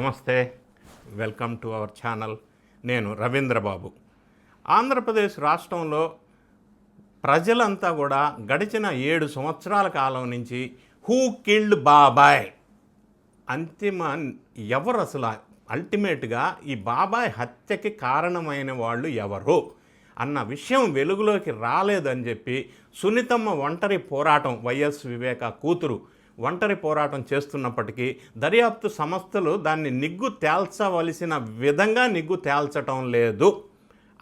నమస్తే welcome to our channel. నేను రవీంద్రబాబు. ఆంధ్రప్రదేశ్ రాష్ట్రంలో ప్రజలంతా కూడా గడిచిన ఏడు సంవత్సరాల కాలం నుంచి హూ కిల్డ్ బాబాయ్. అంతిమ ఎవరు అసలు? అల్టిమేట్గా ఈ బాబాయ్ హత్యకి కారణమైన వాళ్ళు ఎవరు? అన్న విషయం వెలుగులోకి రాలేదని చెప్పి సునీతమ్మ ఒంటరి పోరాటం వైఎస్ వివేక కూతురు ఒంటరి పోరాటం చేస్తున్నప్పటికీ దర్యాప్తు సంస్థలు దాన్ని నిగ్గు తేల్చవలసిన విధంగా నిగ్గు తేల్చటం లేదు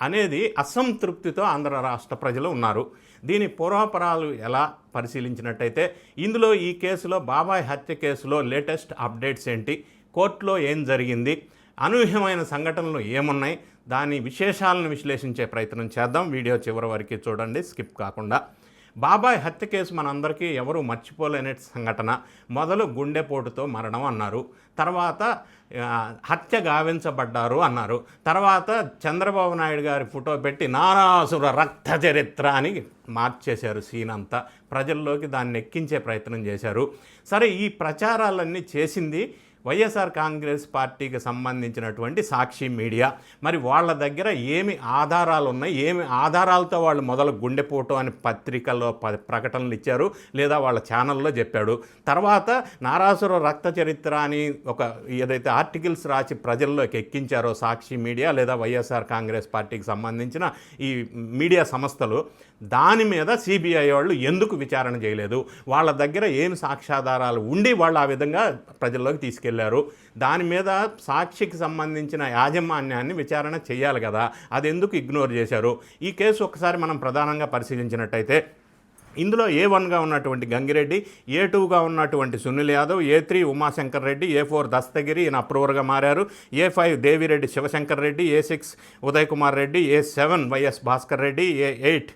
అనేది అసంతృప్తితో ఆంధ్ర రాష్ట్ర ప్రజలు ఉన్నారు. దీని పూర్వాపరాలు ఎలా పరిశీలించినట్టయితే ఇందులో ఈ కేసులో బాబాయ్ హత్య కేసులో లేటెస్ట్ అప్డేట్స్ ఏంటి? కోర్టులో ఏం జరిగింది? అనూహ్యమైన సంఘటనలు ఏమున్నాయి? దాని విశేషాలను విశ్లేషించే ప్రయత్నం చేద్దాం. వీడియో చివరి వరకు చూడండి. స్కిప్ కాకుండా బాబాయ్ హత్య కేసు మనందరికీ ఎవరు మర్చిపోలేని సంఘటన. మొదలు గుండెపోటుతో మరణం అన్నారు. తర్వాత హత్య గావించబడ్డారు అన్నారు. తర్వాత చంద్రబాబు నాయుడు గారి ఫోటో పెట్టి నారాసుర రక్త చరిత్ర అని మార్చేశారు సీన్ అంతా. ప్రజల్లోకి దాన్ని ఎక్కించే ప్రయత్నం చేశారు. సరే ఈ ప్రచారాలన్నీ చేసింది వైఎస్ఆర్ కాంగ్రెస్ పార్టీకి సంబంధించినటువంటి సాక్షి మీడియా. మరి వాళ్ళ దగ్గర ఏమి ఆధారాలు ఉన్నాయి ఏమి ఆధారాలతో వాళ్ళు మొదలు గుండెపోటు అని పత్రికల్లో ప- ప్రకటనలు ఇచ్చారు లేదా వాళ్ళ ఛానల్లో చెప్పాడు. తర్వాత నారాసుర రక్త చరిత్ర అని ఒక ఏదైతే ఆర్టికల్స్ రాసి ప్రజల్లోకి ఎక్కించారో సాక్షి మీడియా లేదా వైఎస్ఆర్ కాంగ్రెస్ పార్టీకి సంబంధించిన ఈ మీడియా సంస్థలు దాని మీద సిబిఐ వాళ్ళు ఎందుకు విచారణ చేయలేదు? వాళ్ళ దగ్గర ఏం సాక్ష్యాధారాలు ఉండి వాళ్ళు ఆ విధంగా ప్రజల్లోకి తీసుకెళ్ళారు? తీసుకెళ్ళారు దాని మీద సాక్షికి సంబంధించిన యాజమాన్యాన్ని విచారణ చేయాలి కదా. అది ఎందుకు ఇగ్నోర్ చేశారు? ఈ కేసు ఒకసారి మనం ప్రధానంగా పరిశీలించినట్టయితే ఇందులో ఏ వన్గా ఉన్నటువంటి గంగిరెడ్డి ఏ టూగా ఉన్నటువంటి Sunil Yadav A three Umashankar Reddy A four Dastagiri ఈయన అప్రూవర్గా మారారు A five Devireddy Shivashankar Reddy A six Uday Kumar Reddy A seven YS Bhaskar Reddy A eight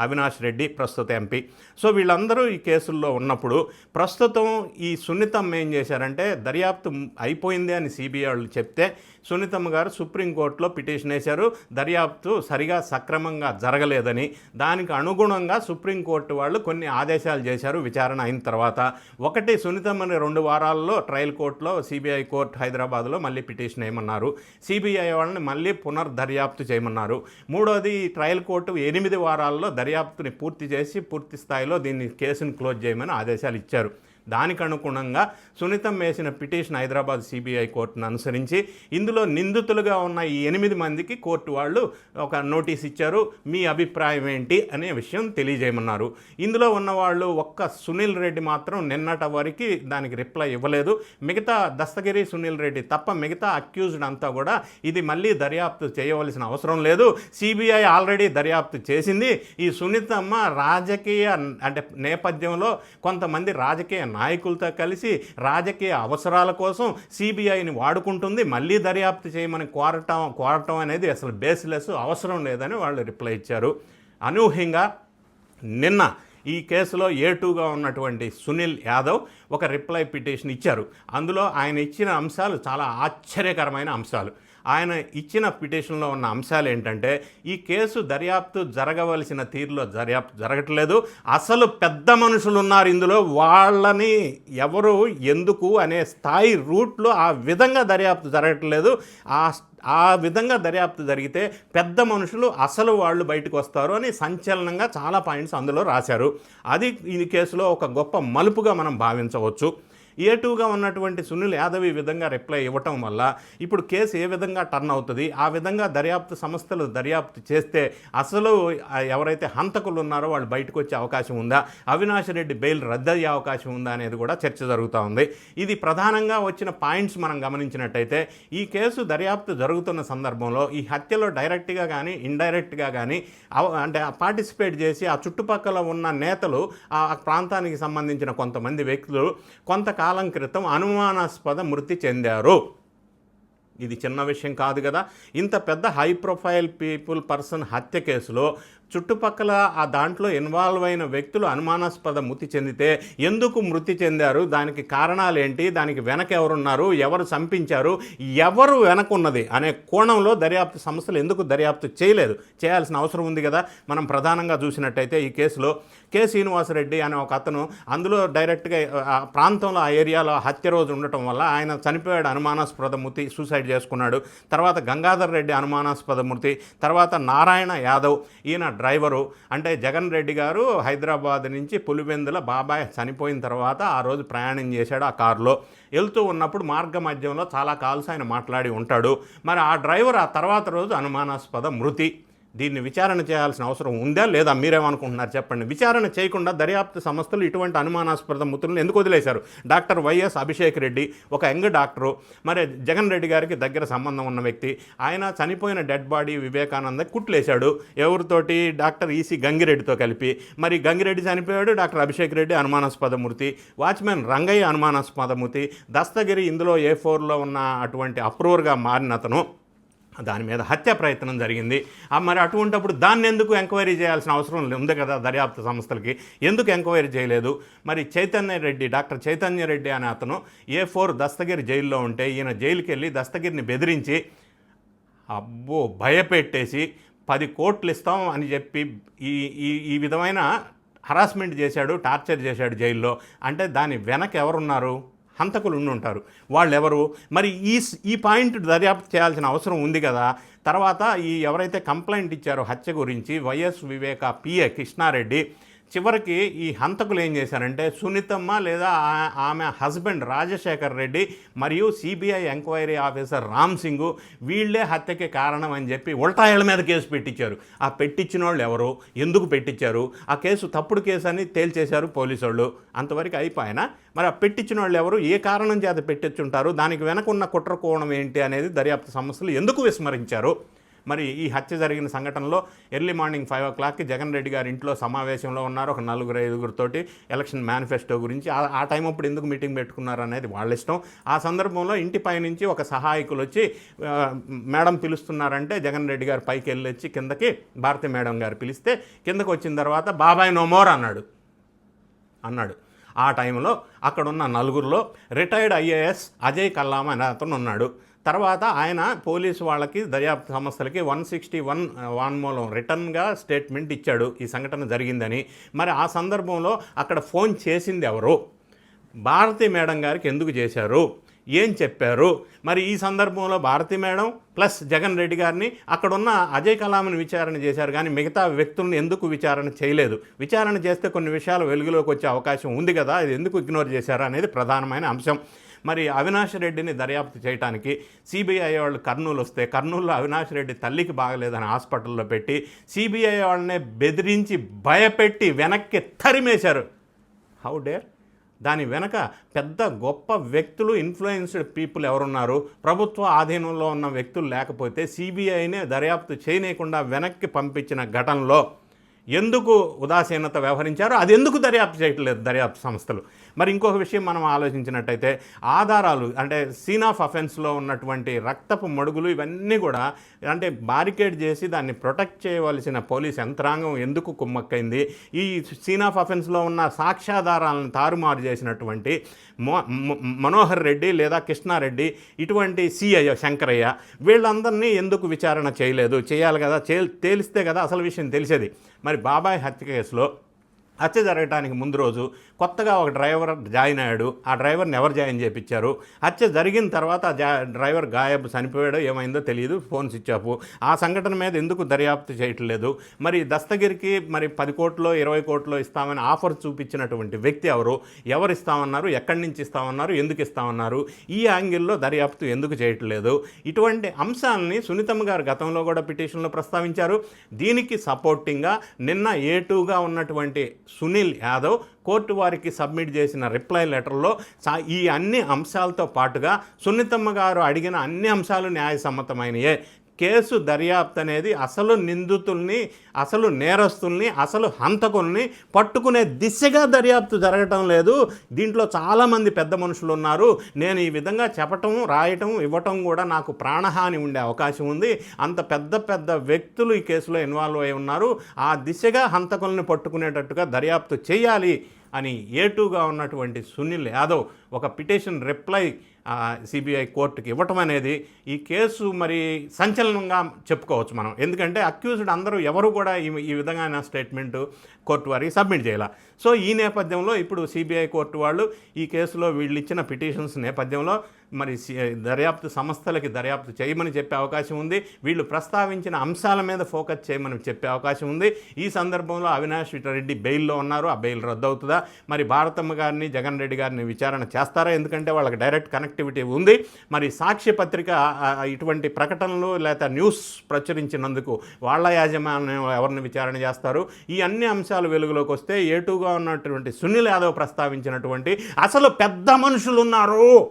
Avinash Reddy ప్రస్తుత ఎంపీ. సో వీళ్ళందరూ ఈ కేసుల్లో ఉన్నప్పుడు ప్రస్తుతం ఈ సున్నితమ్మ ఏం చేశారంటే దర్యాప్తు అయిపోయింది అని సిబిఐ వాళ్ళు చెప్తే సున్నితమ్మ గారు సుప్రీంకోర్టులో పిటిషన్ వేశారు. దర్యాప్తు సరిగా సక్రమంగా జరగలేదని దానికి అనుగుణంగా సుప్రీంకోర్టు వాళ్ళు కొన్ని ఆదేశాలు చేశారు విచారణ అయిన తర్వాత. ఒకటి సున్నితమ్మని రెండు వారాల్లో ట్రయల్ కోర్టులో సిబిఐ కోర్టు హైదరాబాద్లో మళ్ళీ పిటిషన్ వేయమన్నారు. సిబిఐ వాళ్ళని మళ్ళీ పునర్దర్యాప్తు చేయమన్నారు. మూడోది ట్రయల్ కోర్టు ఎనిమిది వారాల్లో దర్యాప్తుని పూర్తి చేసి పూర్తి స్థాయిలో దీన్ని కేసును క్లోజ్ చేయమని ఆదేశాలు ఇచ్చారు. దానికి అనుగుణంగా సునీతం వేసిన పిటిషన్ హైదరాబాద్ సిబిఐ కోర్టును అనుసరించి ఇందులో నిందితులుగా ఉన్న ఈ ఎనిమిది మందికి కోర్టు వాళ్ళు ఒక నోటీస్ ఇచ్చారు. మీ అభిప్రాయం ఏంటి అనే విషయం తెలియజేయమన్నారు. ఇందులో ఉన్నవాళ్ళు ఒక్క సునీల్ రెడ్డి మాత్రం నిన్నట వరకు దానికి రిప్లై ఇవ్వలేదు. మిగతా దస్తగిరి సునీల్ రెడ్డి తప్ప మిగతా అక్యూజ్డ్ అంతా కూడా ఇది మళ్ళీ దర్యాప్తు చేయవలసిన అవసరం లేదు. సిబిఐ ఆల్రెడీ దర్యాప్తు చేసింది. ఈ సునీతమ్మ రాజకీయ అంటే నేపథ్యంలో కొంతమంది రాజకీయ నాయకులతో కలిసి రాజకీయ అవసరాల కోసం సిబిఐని వాడుకుంటుంది. మళ్ళీ దర్యాప్తు చేయమని కోరటం కోరటం అనేది అసలు బేస్లెస్ అవసరం లేదని వాళ్ళు రిప్లై ఇచ్చారు. అనూహ్యంగా నిన్న ఈ కేసులో ఏ టూగా ఉన్నటువంటి సునీల్ యాదవ్ ఒక రిప్లై పిటిషన్ ఇచ్చారు. అందులో ఆయన ఇచ్చిన అంశాలు చాలా ఆశ్చర్యకరమైన అంశాలు. ఆయన ఇచ్చిన పిటిషన్లో ఉన్న అంశాలు ఏంటంటే ఈ కేసు దర్యాప్తు జరగవలసిన తీరులో దర్యాప్తు జరగట్లేదు. అసలు పెద్ద మనుషులు ఉన్నారు ఇందులో. వాళ్ళని ఎవరు ఎందుకు అనే స్థాయి రూట్లో ఆ విధంగా దర్యాప్తు జరగట్లేదు. ఆ ఆ విధంగా దర్యాప్తు జరిగితే పెద్ద మనుషులు అసలు వాళ్ళు బయటకు వస్తారు అని సంచలనంగా చాలా పాయింట్స్ అందులో రాశారు. అది ఈ కేసులో ఒక గొప్ప మలుపుగా మనం భావించవచ్చు. ఏ టూగా ఉన్నటువంటి సునీల్ యాదవ్ ఈ విధంగా రిప్లై ఇవ్వటం వల్ల ఇప్పుడు కేసు ఏ విధంగా టర్న్ అవుతుంది? ఆ విధంగా దర్యాప్తు సంస్థలు దర్యాప్తు చేస్తే అసలు ఎవరైతే హంతకులు ఉన్నారో వాళ్ళు బయటకు వచ్చే అవకాశం ఉందా? అవినాష్ రెడ్డి బెయిల్ రద్దయ్యే అవకాశం ఉందా అనేది కూడా చర్చ జరుగుతూ ఉంది. ఇది ప్రధానంగా వచ్చిన పాయింట్స్ మనం గమనించినట్టయితే ఈ కేసు దర్యాప్తు జరుగుతున్న సందర్భంలో ఈ హత్యలో డైరెక్ట్గా కానీ ఇండైరెక్ట్గా కానీ అంటే పార్టిసిపేట్ చేసి ఆ చుట్టుపక్కల ఉన్న నేతలు ఆ ప్రాంతానికి సంబంధించిన కొంతమంది వ్యక్తులు కాలం క్రితం అనుమానాస్పద మృతి చెందారు. ఇది చిన్న విషయం కాదు కదా. ఇంత పెద్ద హై ప్రొఫైల్ పీపుల్ పర్సన్ హత్య కేసులో చుట్టుపక్కల ఆ దాంట్లో ఇన్వాల్వ్ అయిన వ్యక్తులు అనుమానాస్పద మృతి చెందితే ఎందుకు మృతి చెందారు? దానికి కారణాలు ఏంటి దానికి వెనక ఎవరున్నారు? ఎవరు చంపించారు? ఎవరు వెనకున్నది? అనే కోణంలో దర్యాప్తు సంస్థలు ఎందుకు దర్యాప్తు చేయలేదు? చేయాల్సిన అవసరం ఉంది కదా. మనం ప్రధానంగా చూసినట్టయితే ఈ కేసులో కె శ్రీనివాసరెడ్డి అనే ఒక అతను అందులో డైరెక్ట్గా ఆ ప్రాంతంలో ఆ ఏరియాలో హత్య రోజు ఉండటం వల్ల ఆయన చనిపోయాడు అనుమానాస్పద మృతి సూసైడ్ చేసుకున్నాడు. తర్వాత గంగాధర్ రెడ్డి అనుమానాస్పద మృతి తర్వాత నారాయణ యాదవ్ ఈయన డ్రైవరు. అంటే జగన్ రెడ్డి గారు హైదరాబాద్ నుంచి పులివెందుల బాబాయ్ చనిపోయిన తర్వాత ఆ రోజు ప్రయాణం చేశాడు ఆ కారులో. వెళ్తూ ఉన్నప్పుడు మార్గ మధ్యంలో చాలా కాల్స్ ఆయన మాట్లాడి ఉంటాడు. మరి ఆ డ్రైవర్ ఆ తర్వాత రోజు అనుమానాస్పద మృతి. దీన్ని విచారణ చేయాల్సిన అవసరం ఉందా లేదా మీరేమనుకుంటున్నారు చెప్పండి. విచారణ చేయకుండా దర్యాప్తు సంస్థలు ఇటువంటి అనుమానాస్పద మృతులను ఎందుకు వదిలేశారు? డాక్టర్ వైఎస్ అభిషేక్ రెడ్డి ఒక యంగ్ డాక్టరు మరి జగన్ రెడ్డి గారికి దగ్గర సంబంధం ఉన్న వ్యక్తి ఆయన చనిపోయిన డెడ్ బాడీ వివేకానంద కుట్లేశాడు. ఎవరితోటి? డాక్టర్ ఈసీ గంగిరెడ్డితో కలిపి. మరి గంగిరెడ్డి చనిపోయాడు డాక్టర్ అభిషేక్ రెడ్డి అనుమానాస్పద మృతి వాచ్మెన్ రంగయ్య అనుమానాస్పద మృతి దస్తగిరి ఇందులో ఏ ఫోర్లో ఉన్న అటువంటి అప్రూవర్గా మారిన అతను దాని మీద హత్య ప్రయత్నం జరిగింది. మరి అటువంటప్పుడు దాన్ని ఎందుకు ఎంక్వైరీ చేయాల్సిన అవసరం ఉంది కదా దర్యాప్తు సంస్థలకి? ఎందుకు ఎంక్వైరీ చేయలేదు? మరి చైతన్య రెడ్డి డాక్టర్ చైతన్య రెడ్డి అనే అతను ఏ ఫోర్ దస్తగిరి జైల్లో ఉంటే ఈయన జైలుకి వెళ్ళి దస్తగిరిని బెదిరించి అబ్బో భయపెట్టేసి పది కోట్లు ఇస్తాం అని చెప్పి ఈ ఈ ఈ విధమైన హరాస్మెంట్ చేశాడు టార్చర్ చేశాడు జైల్లో. అంటే దాని వెనక ఎవరున్నారు? హంతకులు ఉండి ఉంటారు. వాళ్ళు ఎవరు మరి ఈ ఈ పాయింట్ దర్యాప్తు చేయాల్సిన అవసరం ఉంది కదా. తర్వాత ఈ ఎవరైతే కంప్లైంట్ ఇచ్చారో హత్య గురించి వైఎస్ వివేక పిఏ కృష్ణారెడ్డి చివరికి ఈ హంతకులు ఏం చేశారంటే సునీతమ్మ లేదా ఆ- ఆమె హస్బెండ్ రాజశేఖర్ రెడ్డి మరియు CBI enquiry officer Ram Singh వీళ్ళే హత్యకి కారణం అని చెప్పి ఉల్టాయిల మీద కేసు పెట్టించారు. ఆ పెట్టించిన వాళ్ళు ఎవరు? ఎందుకు పెట్టించారు? ఆ కేసు తప్పుడు కేసు అని తేల్చేశారు పోలీసు వాళ్ళు అంతవరకు అయిపోయినా మరి ఆ పెట్టించిన వాళ్ళు ఎవరు? ఏ కారణం చేత పెట్టించుంటారు? దానికి వెనక ఉన్న కుట్ర కోణం ఏంటి అనేది దర్యాప్తు సమస్యలు ఎందుకు విస్మరించారు? మరి ఈ హత్య జరిగిన సంఘటనలో ఎర్లీ మార్నింగ్ ఫైవ్ ఓ క్లాక్కి జగన్ రెడ్డి గారి ఇంట్లో సమావేశంలో ఉన్నారు. ఒక నలుగురు ఐదుగురితోటి ఎలక్షన్ మేనిఫెస్టో గురించి ఆ- టైం అప్పుడు ఎందుకు మీటింగ్ పెట్టుకున్నారు అనేది వాళ్ళ ఇష్టం. ఆ సందర్భంలో ఇంటిపై నుంచి ఒక సహాయకులు వచ్చి మేడం పిలుస్తున్నారంటే జగన్ రెడ్డి గారు పైకి వెళ్ళి వచ్చి కిందకి భారతి మేడం గారు పిలిస్తే కిందకు వచ్చిన తర్వాత బాబాయ్ నో మోర్ అన్నాడు. అన్నాడు. ఆ టైంలో అక్కడున్న నలుగురిలో రిటైర్డ్ ఐఏఎస్ అజయ్ కల్లాం అనే అతను ఉన్నాడు. తర్వాత ఆయన పోలీసు వాళ్ళకి దర్యాప్తు సంస్థలకి వన్ సిక్స్టీ వన్ వాన్మూలం రిటర్న్గా స్టేట్మెంట్ ఇచ్చాడు ఈ సంఘటన జరిగిందని. మరి ఆ సందర్భంలో అక్కడ ఫోన్ చేసింది ఎవరు? భారతి మేడం గారికి ఎందుకు చేశారు? ఏం చెప్పారు? మరి ఈ సందర్భంలో భారతి మేడం ప్లస్ జగన్ రెడ్డి గారిని అక్కడున్న అజయ్ కలాంని విచారణ చేశారు. కానీ మిగతా వ్యక్తులను ఎందుకు విచారణ చేయలేదు? విచారణ చేస్తే కొన్ని విషయాలు వెలుగులోకి వచ్చే అవకాశం ఉంది కదా ఇది ఎందుకు ఇగ్నోర్ చేశారు అనేది ప్రధానమైన అంశం. మరి అవినాష్ రెడ్డిని దర్యాప్తు చేయడానికి సిబిఐ వాళ్ళు కర్నూలు వస్తే కర్నూలులో అవినాష్ రెడ్డి తల్లికి బాగలేదని హాస్పిటల్లో పెట్టి సిబిఐ వాళ్ళనే బెదిరించి భయపెట్టి వెనక్కి తరిమేశారు. హౌ డేర్ దాని వెనక పెద్ద గొప్ప వ్యక్తులు ఇన్ఫ్లుయెన్స్డ్ పీపుల్ ఎవరున్నారు? ప్రభుత్వ ఆధీనంలో ఉన్న వ్యక్తులు లేకపోతే సిబిఐనే దర్యాప్తు చేయనీయకుండా వెనక్కి పంపించిన ఘటనలో ఎందుకు ఉదాసీనత వ్యవహరించారో? అది ఎందుకు దర్యాప్తు చేయట్లేదు దర్యాప్తు సంస్థలు? మరి ఇంకొక విషయం మనం ఆలోచించినట్టయితే ఆధారాలు అంటే సీన్ ఆఫ్ అఫెన్స్లో ఉన్నటువంటి రక్తపు మడుగులు ఇవన్నీ కూడా అంటే బారికేడ్ చేసి దాన్ని ప్రొటెక్ట్ చేయవలసిన పోలీస్ యంత్రాంగం ఎందుకు కుమ్మక్కైంది? ఈ సీన్ ఆఫ్ అఫెన్స్లో ఉన్న సాక్ష్యాధారాలను తారుమారు చేసినటువంటి మో మనోహర్ రెడ్డి లేదా కృష్ణారెడ్డి ఇటువంటి సిఐ శంకరయ్య వీళ్ళందరినీ ఎందుకు విచారణ చేయలేదు? చేయాలి కదా చే తేలిస్తే కదా అసలు విషయం తెలిసేది. మరి బాబాయ్ హత్య కేసులో హత్య జరగడానికి ముందు రోజు కొత్తగా ఒక డ్రైవర్ జాయిన్ అయ్యాడు. ఆ డ్రైవర్ని ఎవరు జాయిన్ చేయించారు హత్య జరిగిన తర్వాత ఆ జా డ్రైవర్ గాయబ్ చనిపోయాడో ఏమైందో తెలియదు. ఫోన్స్ ఇచ్చాపు. ఆ సంఘటన మీద ఎందుకు దర్యాప్తు చేయట్లేదు? మరి దస్తగిరికి మరి పది కోట్లో ఇరవై కోట్లో ఇస్తామని ఆఫర్ చూపించినటువంటి వ్యక్తి ఎవరు? ఎవరు ఇస్తామన్నారు? ఎక్కడి నుంచి ఇస్తామన్నారు? ఎందుకు ఇస్తామన్నారు? ఈ యాంగిల్లో దర్యాప్తు ఎందుకు చేయట్లేదు? ఇటువంటి అంశాలని సునీతమ్మ గారు గతంలో కూడా పిటిషన్లో ప్రస్తావించారు. దీనికి సపోర్టింగ్గా నిన్న ఏ టూగా ఉన్నటువంటి సునీల్ యాదవ్ కోర్టు వారికి సబ్మిట్ చేసిన రిప్లై లెటర్లో సా- ఈ అన్ని అంశాలతో పాటుగా సున్నితమ్మ గారు అడిగిన అన్ని అంశాలు న్యాయసమ్మతమైనయే. కేసు దర్యాప్తు అనేది అసలు నిందితుల్ని అసలు నేరస్తుల్ని అసలు హంతకుల్ని పట్టుకునే దిశగా దర్యాప్తు జరగటం లేదు. దీంట్లో చాలామంది పెద్ద మనుషులు ఉన్నారు. నేను ఈ విధంగా చెప్పటం రాయటం ఇవ్వటం కూడా నాకు ప్రాణహాని ఉండే అవకాశం ఉంది. అంత పెద్ద పెద్ద వ్యక్తులు ఈ కేసులో ఇన్వాల్వ్ అయి ఉన్నారు. ఆ దిశగా హంతకుల్ని పట్టుకునేటట్టుగా దర్యాప్తు చేయాలి అని ఏటుగా ఉన్నటువంటి సునీల్ యాదవ్ ఒక పిటిషన్ రిప్లై సిబిఐ కోర్టుకి ఇవ్వటం అనేది ఈ కేసు మరి సంచలనంగా చెప్పుకోవచ్చు మనం. ఎందుకంటే అక్యూజ్డ్ అందరూ ఎవరు కూడా ఈ ఈ విధమైన స్టేట్మెంట్ కోర్టు వారికి సబ్మిట్ చేయాల. సో ఈ నేపథ్యంలో ఇప్పుడు సిబిఐ కోర్టు వాళ్ళు ఈ కేసులో వీళ్ళు ఇచ్చిన పిటిషన్స్ నేపథ్యంలో మరి సి- దర్యాప్తు సంస్థలకి దర్యాప్తు చేయమని చెప్పే అవకాశం ఉంది. వీళ్ళు ప్రస్తావించిన అంశాల మీద ఫోకస్ చేయమని చెప్పే అవకాశం ఉంది. ఈ సందర్భంలో అవినాష్ రెడ్డి బెయిల్లో ఉన్నారు. ఆ బెయిల్ రద్దవుతుందా? మరి భారతమ్మ గారిని జగన్ రెడ్డి గారిని విచారణ చేస్తారా? ఎందుకంటే వాళ్ళకి డైరెక్ట్ కనెక్టివిటీ ఉంది. మరి సాక్ష్య పత్రిక ఇటువంటి ప్రకటనలు లేదా న్యూస్ ప్రచురించినందుకు వాళ్ళ యాజమాన్యం ఎవరిని విచారణ చేస్తారు? ఈ అన్ని అంశాలు వెలుగులోకి వస్తే ఏటుగా ఉన్నటువంటి సునీల్ యాదవ్ ప్రస్తావించినటువంటి అసలు పెద్ద మనుషులు ఉన్నారు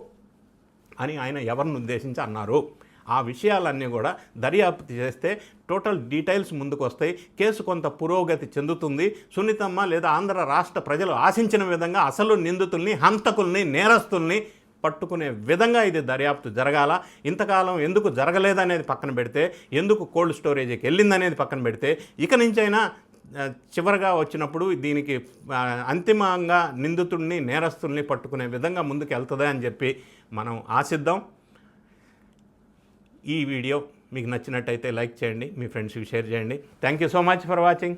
అని ఆయన ఎవరిని ఉద్దేశించి అన్నారు. ఆ విషయాలన్నీ కూడా దర్యాప్తు చేస్తే టోటల్ డీటెయిల్స్ ముందుకు వస్తాయి కేసు కొంత పురోగతి చెందుతుంది. సున్నితమ్మ లేదా ఆంధ్ర రాష్ట్ర ప్రజలు ఆశించిన విధంగా అసలు నిందితుల్ని హంతకుల్ని నేరస్తుల్ని పట్టుకునే విధంగా ఇది దర్యాప్తు జరగాల. ఇంతకాలం ఎందుకు జరగలేదనేది పక్కన పెడితే ఎందుకు కోల్డ్ స్టోరేజీకి వెళ్ళిందనేది పక్కన పెడితే ఇక నుంచైనా చివరగా వచ్చినప్పుడు దీనికి అంతిమంగా నిందితుడిని నేరస్తుల్ని పట్టుకునే విధంగా ముందుకు వెళ్తుంది అని చెప్పి మనం ఆశిద్దాం. ఈ వీడియో మీకు నచ్చినట్టయితే లైక్ చేయండి మీ ఫ్రెండ్స్కి షేర్ చేయండి. Thank you so much for watching